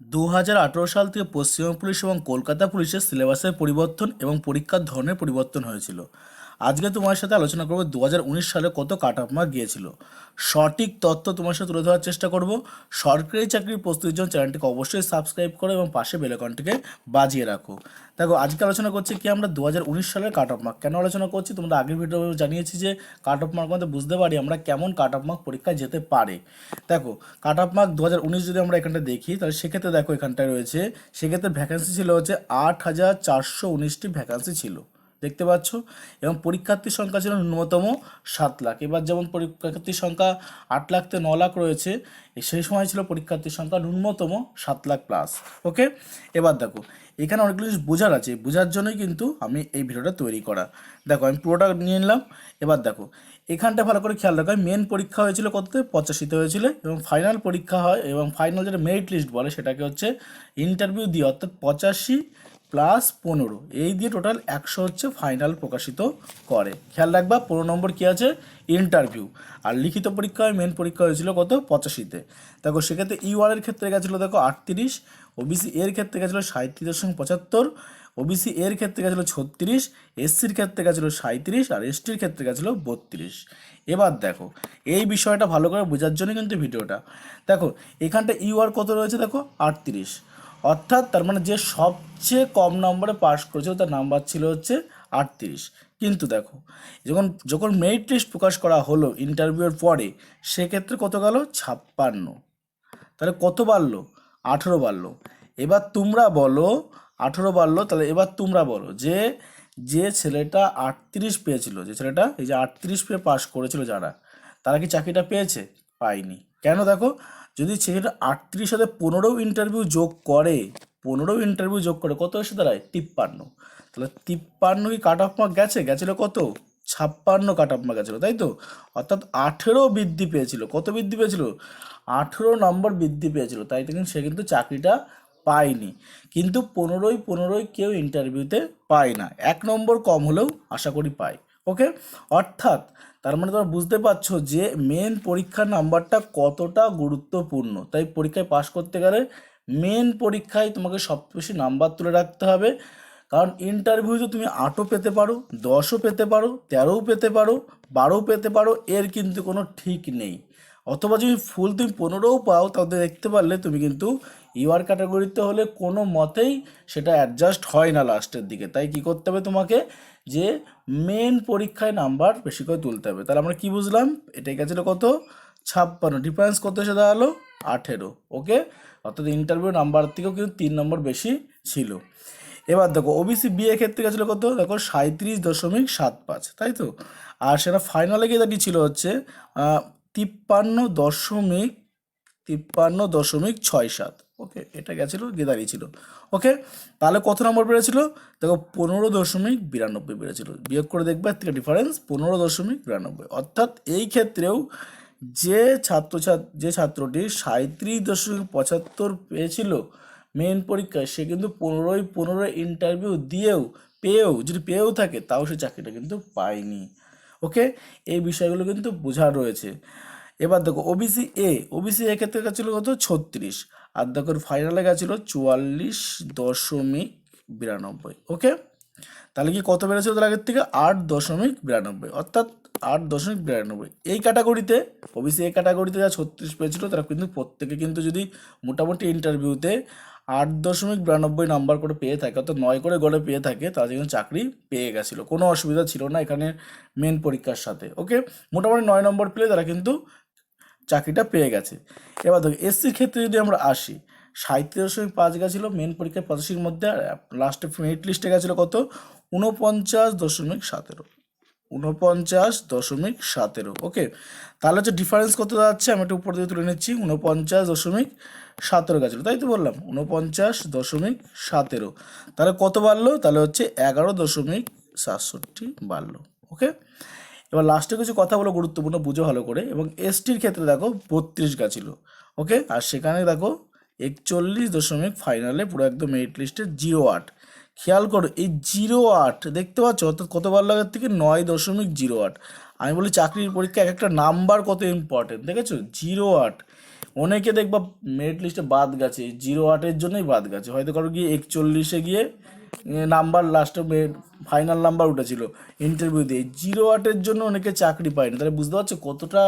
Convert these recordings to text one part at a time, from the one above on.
দু হাজার আঠেরো সাল থেকে পশ্চিমবঙ্গ পুলিশ এবং কলকাতা পুলিশের সিলেবাসের পরিবর্তন এবং পরীক্ষার ধরনের পরিবর্তন হয়েছিল। আজকে তোমার সাথে আলোচনা করব দু হাজার উনিশ সালে কত কাট অফ মার্ক গিয়েছিল। সঠিক তথ্য তোমার সাথে তুলে ধরার চেষ্টা করব। সরকারি চাকরির প্রস্তুতির জন্য চ্যানেলটিকে অবশ্যই সাবস্ক্রাইব করো এবং পাশে বেলেকনটিকে বাজিয়ে রাখো। দেখো, আজকে আলোচনা করছি কি আমরা দু হাজার উনিশ সালের কাট অফ মার্ক। কেন আলোচনা করছি? তোমরা আগের ভিডিও জানিয়েছি যে কাট অফ মার্ক মধ্যে বুঝতে পারি আমরা কেমন কাট অফ মার্ক পরীক্ষায় যেতে পারে। দেখো, কাট অফ মার্ক দু হাজার উনিশ যদি আমরা এখানটা দেখি, তাহলে সেক্ষেত্রে দেখো এখানটায় রয়েছে, সেক্ষেত্রে ভ্যাকেন্সি ছিল হচ্ছে আট হাজার চারশো উনিশটি ভ্যাকেন্সি ছিল। দেখতে পাচ্ছ? এবং পরীক্ষার্থীর সংখ্যা ছিল ন্যূনতম সাত লাখ। এবার যেমন পরীক্ষার্থীর সংখ্যা আট লাখ থেকে ন লাখ রয়েছে সেই সময় ছিল পরীক্ষার্থীর সংখ্যা ন্যূনতম সাত লাখ প্লাস ওকে এবার দেখো, এখানে অনেকগুলো জিনিস বোঝার আছে, বোঝার জন্যই কিন্তু আমি এই ভিডিওটা তৈরি করা। দেখো, আমি পুরোটা নিয়ে নিলাম। এবার দেখো, এখানটা ভালো করে খেয়াল রাখো মেন পরীক্ষা হয়েছিল কততে পঁচাশিতে হয়েছিল, এবং ফাইনাল পরীক্ষা হয়, এবং ফাইনাল যেটা মেরিট লিস্ট বলে, সেটাকে হচ্ছে ইন্টারভিউ দিয়ে, অর্থাৎ পঁচাশি প্লাস পনেরো। এই দিয়ে টোটাল একশো হচ্ছে ফাইনাল প্রকাশিত করে। খেয়াল রাখবা, পনেরো নম্বর কী আছে? ইন্টারভিউ আর লিখিত পরীক্ষায় মেন পরীক্ষা হয়েছিল কত? পঁচাশিতে। দেখো, সেক্ষেত্রে ইউআরের ক্ষেত্রে গেছিল দেখো আটত্রিশ ওবিসি এর ক্ষেত্রে গেছিল সাঁত্রিশ দশমিক পঁচাত্তর ওবিসি এর ক্ষেত্রে গেছিল ছত্রিশ এসসির ক্ষেত্রে গেছিল সাঁত্রিশ আর এসটির ক্ষেত্রে গেছিল বত্রিশ। এবার দেখো, এই বিষয়টা ভালো করে বোঝার জন্য কিন্তু ভিডিওটা। দেখো, এখানটা ইউআর কত রয়েছে দেখো? আটত্রিশ। অর্থাৎ তার মানে যে সবচেয়ে কম নম্বরে পাস করেছিল তার নাম্বার ছিল হচ্ছে আটত্রিশ। কিন্তু দেখো, যখন যখন মেরিট লিস্ট প্রকাশ করা হলো ইন্টারভিউয়ের পরে, সেক্ষেত্রে কত গেল? ছাপ্পান্ন। তাহলে কত বাড়লো? আঠেরো বাড়লো। এবার তোমরা বলো, আঠেরো বাড়লো, তাহলে এবার তোমরা বলো যে যে ছেলেটা আটত্রিশ পেয়েছিল, যে ছেলেটা এই যে আটত্রিশ পেয়ে পাশ করেছিল যারা, তারা কি চাকরিটা পেয়েছে? পায়নি। কেন দেখো? যদি ছেলেটা আটত্রিশ সাথে পনেরো ইন্টারভিউ যোগ করে, পনেরো ইন্টারভিউ যোগ করে, কত এসে দাঁড়ায় তিপ্পান্ন। তাহলে তিপ্পান্ন কি কাট অফ মার্ক গেছে? গেছিল কত? ছাপ্পান্ন কাট অফ মার্ক গেছিল, তাই তো? অর্থাৎ আঠেরো বৃদ্ধি পেয়েছিল। কত বৃদ্ধি পেয়েছিল? আঠেরো নম্বর বৃদ্ধি পেয়েছিল। তাই কিন্তু সে কিন্তু চাকরিটা পায়নি। কিন্তু পনেরোই পনেরোই কেউ ইন্টারভিউতে পায় না। এক নম্বর কম হলেও আশা করি পায়। ওকে অর্থাৎ, তার মানে তোমরা বুঝতে পারছ যে মেন পরীক্ষার নাম্বারটা কতটা গুরুত্বপূর্ণ। তাই পরীক্ষায় পাশ করতে গেলে মেন পরীক্ষায় তোমাকে সব বেশি নাম্বার তুলে রাখতে হবে। কারণ ইন্টারভিউতে তুমি আটও পেতে পারো, দশও পেতে পারো, তেরোও পেতে পারো, বারোও পেতে পারো, এর কিন্তু কোনো ঠিক নেই। অথবা যদি ফুল তুমি পনেরোও পাও, তাহলে দেখতে পারলে তুমি কিন্তু ইউআর ক্যাটাগরিতে হলে কোনো মতেই সেটা অ্যাডজাস্ট হয় না লাস্টের দিকে। তাই কি করতে হবে তোমাকে? যে মেন পরীক্ষায় নাম্বার বেশি করে তুলতে হবে। তাহলে আমরা কি বুঝলাম? এটাই গেছিল কত? ছাপ্পান্ন। ডিফারেন্স কত এসে দাঁড়াল? আঠেরো। ওকে অর্থাৎ ইন্টারভিউ নাম্বার থেকেও কিন্তু তিন নম্বর বেশি ছিল। এবার দেখো ওবিসি বিএ ক্ষেত্রে গেছিল কত? দেখো সাঁত্রিশ দশমিক সাত পাঁচ। তাই তো? আর সেটা ফাইনালে গিয়ে দাঁড়িয়ে ছিল হচ্ছে তিপ্পান্ন দশমিক তিপ্পান্ন দশমিক ছয় সাত। ওকে, এটা গেছিল, গিয়ে দাঁড়িয়েছিল ওকে, তাহলে কত নম্বর বেড়েছিল? দেখো, পনেরো দশমিক বিরানব্বই বেড়েছিল। বিয়োগ করে দেখবে থেকে ডিফারেন্স পনেরো দশমিক বিরানব্বই। অর্থাৎ এই ক্ষেত্রেও যে ছাত্র যে ছাত্রটি সাঁত্রিশ দশমিক পঁচাত্তর পেয়েছিল মেন পরীক্ষায়, সে কিন্তু পনেরোই পনেরো ইন্টারভিউ দিয়েও, পেয়েও, যদি পেয়েও থাকে, তাও সে চাকরিটা কিন্তু পায়নি। ওকে? এই বিষয়গুলো কিন্তু বোঝা রয়েছে। এবার দেখো ওবিসি এ ওবিসি এ ক্ষেত্রে গেছিল কত? ছত্রিশ। আর দেখো ফাইনালে গেছিল চুয়াল্লিশ দশমিক বিরানব্বই, ওকে? তাহলে কি কত বেড়েছিল তার আগের থেকে? আট দশমিক বিরানব্বই, অর্থাৎ আট দশমিক বিরানব্বই। এই ক্যাটাগরিতে ওবিসি এ ক্যাটাগরিতে যা ছত্রিশ পেয়েছিল, তারা কিন্তু প্রত্যেকে কিন্তু যদি মোটামুটি ইন্টারভিউতে আট দশমিক বিরানব্বই নাম্বার করে পেয়ে থাকে, অর্থাৎ নয় করে গড়ে পেয়ে থাকে, তারা কিন্তু চাকরি পেয়ে গেছিল। কোনো অসুবিধা ছিল না এখানে মেন পরীক্ষার সাথে ওকে মোটামুটি নয় নম্বর পেলে তারা কিন্তু চাকরিটা পেয়ে গেছে। এবার দেখো এসসির ক্ষেত্রে যদি আমরা আসি সাঁত্রিশ দশমিক পাঁচ গেছিল মেন পরীক্ষায় পঁচাশির মধ্যে লাস্টে মেরিট লিস্টে গেছিল কত? উনপঞ্চাশ দশমিক সতেরো। উনপঞ্চাশ দশমিক সতেরো। ওকে তাহলে হচ্ছে ডিফারেন্স কত দাঁড়াচ্ছে? আমি একটু উপর দিয়ে তুলে নিচ্ছি। উনপঞ্চাশ দশমিক সতেরো গেছিল, তাই তো বললাম। উনপঞ্চাশ দশমিক সতেরো। তাহলে কত বাড়লো? তাহলে হচ্ছে এগারো দশমিক সাতষট্টি বাড়লো। ওকে এবার লাস্টে কিছু কথা বলো গুরুত্বপূর্ণ, বুঝো ভালো করে। এবং এসটির ক্ষেত্রে দেখো বত্রিশ গেছিল। ওকে আর সেখানে দেখো একচল্লিশ দশমিক ফাইনালে পুরো একদম মেরিট লিস্টে জিরো আট খেয়াল করো, এই জিরো আট, দেখতে পাচ্ছ? অর্থাৎ কত বার লাগার থেকে নয় দশমিক জিরো আট। আমি বলি চাকরির পরীক্ষা এক একটা নাম্বার কত ইম্পর্টেন্ট দেখেছ? জিরো আট। অনেকে দেখবা মেরিট লিস্টে বাদ গেছে জিরো আটের জন্যই বাদ গেছে। হয়তো কারও গিয়ে একচল্লিশে গিয়ে নাম্বার লাস্টে ফাইনাল নাম্বার উঠেছিল ইন্টারভিউ দিয়ে। জিরো আটের জন্য অনেকে চাকরি পায়নি। তাহলে বুঝতে পারছ কতটা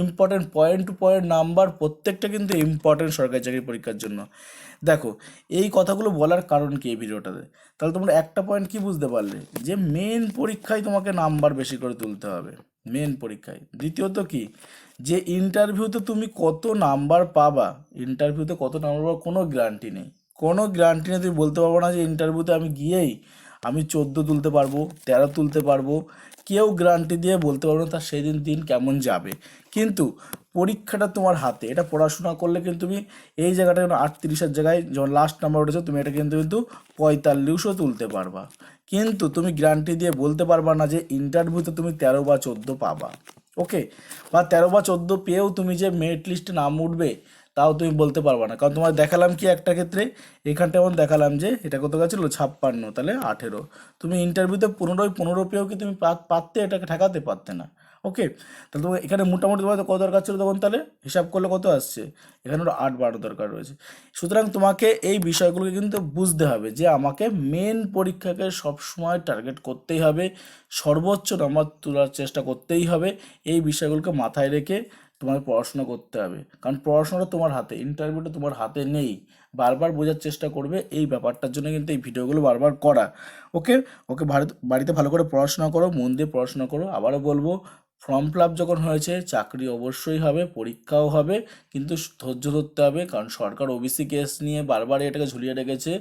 important point two point number প্রত্যেকটা কিন্তু ইম্পর্টেন্ট সরকারি চাকরি পরীক্ষার জন্য। দেখো, এই কথাগুলো বলার কারণ কি এই ভিডিওটাতে? তাহলে তোমরা একটা পয়েন্ট কি বুঝতে পারলে? যে মেন পরীক্ষায় তোমাকে নাম্বার বেশি করে তুলতে হবে। মেন পরীক্ষায়। দ্বিতীয়ত কি? যে ইন্টারভিউতে তুমি কত নাম্বার পাবা? ইন্টারভিউতে কত নাম্বার পাবা? কোনো গ্যারান্টি নেই। কোনো গ্যারান্টি নেই, তুমি বলতে পারব না যে ইন্টারভিউতে আমি গিয়েই আমি চোদ্দ তুলতে পারব, তেরো তুলতে পারব, কেউ গ্যারান্টি দিয়ে বলতে পারব না তার সেই দিন দিন কেমন যাবে। কিন্তু পরীক্ষাটা তোমার হাতে, এটা পড়াশোনা করলে কিন্তু তুমি এই জায়গাটা যেন আটত্রিশের জায়গায় যখন লাস্ট নাম্বার উঠেছো, তুমি এটা কিন্তু কিন্তু পঁয়তাল্লিশও তুলতে পারবা। কিন্তু তুমি গ্যারান্টি দিয়ে বলতে পারবা না যে ইন্টারভিউতে তুমি তেরো বা চোদ্দ পাবা। ওকে বা তেরো বা চোদ্দ পেয়েও তুমি যে মেরিট লিস্টে নাম উঠবে তাও তুমি বলতে পারবা না। কারণ তোমার দেখালাম কি একটা ক্ষেত্রে? এখানটা যেমন দেখালাম যে, এটা কত গেছিল? ছাপ্পান্ন, তাহলে আঠেরো। তুমি ইন্টারভিউতে পনেরোই পনেরো পেয়েও কি তুমি পারতে? এটাকে ঠেকাতে পারতে না। ওকে তাহলে তোমার এখানে মোটামুটি তোমার কত দরকার ছিল তখন তাহলে? হিসাব করলে কত আসছে? এখানে ওটা আট বারো দরকার রয়েছে। সুতরাং তোমাকে এই বিষয়গুলোকে কিন্তু বুঝতে হবে যে, আমাকে মেন পরীক্ষাকে সবসময় টার্গেট করতেই হবে। সর্বোচ্চ নাম্বার তোলার চেষ্টা করতেই হবে। এই বিষয়গুলোকে মাথায় রেখে তোমার পড়াশোনা করতে হবে। কারণ পড়াশোনাটা তোমার হাতে ইন্টারভিউটা তোমার হাতে নেই। বারবার বোঝার চেষ্টা করবে এই ব্যাপারটার জন্য কিন্তু এই ভিডিওগুলো বারবার করা। ওকে? ওকে ভারত, বাড়িতে ভালো করে পড়াশোনা করো, মন দিয়ে পড়াশোনা করো। আবারও বলব, ফর্ম ফিল যখন হয়েছে, চাকরি অবশ্যই হবে, পরীক্ষাও হবে, কিন্তু ধৈর্য ধরতে হবে। কারণ সরকার ওবিসি কেস নিয়ে বারবার এটাকে ঝুলিয়ে রেখেছে।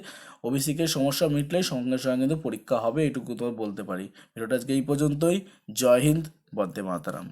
ওবিসি কেস সমস্যা মিটলেই সঙ্গে সঙ্গে কিন্তু পরীক্ষা হবে, এটুকু তোমার বলতে পারি। ভিডিওটা আজকে এই পর্যন্তই। জয় হিন্দ, বন্দে মাতারাম।